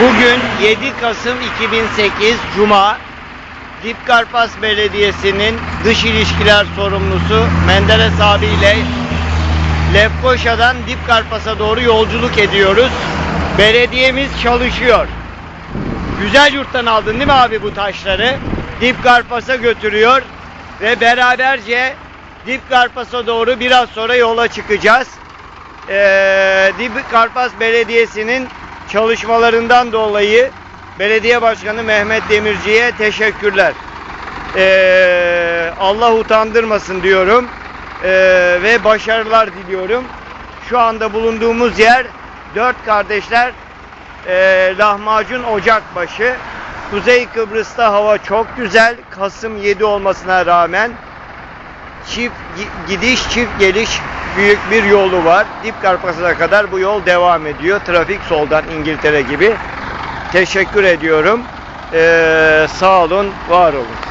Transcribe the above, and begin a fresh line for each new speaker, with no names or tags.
Bugün 7 Kasım 2008 Cuma Dipkarpas Belediyesi'nin dış ilişkiler sorumlusu Menderes abiyle Lefkoşa'dan Dipkarpas'a doğru yolculuk ediyoruz. Belediyemiz çalışıyor. Güzel yurttan aldın değil mi abi bu taşları? Dipkarpas'a götürüyor ve beraberce Dipkarpas'a doğru biraz sonra yola çıkacağız. Ee, Dipkarpas Belediyesi'nin çalışmalarından dolayı Belediye Başkanı Mehmet Demirci'ye teşekkürler. Ee, Allah utandırmasın diyorum Ee, ve başarılar diliyorum. Şu anda bulunduğumuz yer Dört Kardeşler e, Lahmacun Ocakbaşı. Kuzey Kıbrıs'ta hava çok güzel. Kasım 7 olmasına rağmen çift gi- gidiş çift geliş büyük bir yolu var. Dipkarpas'a kadar bu yol devam ediyor. Trafik soldan İngiltere gibi. Teşekkür ediyorum. Ee, sağ olun, var olun.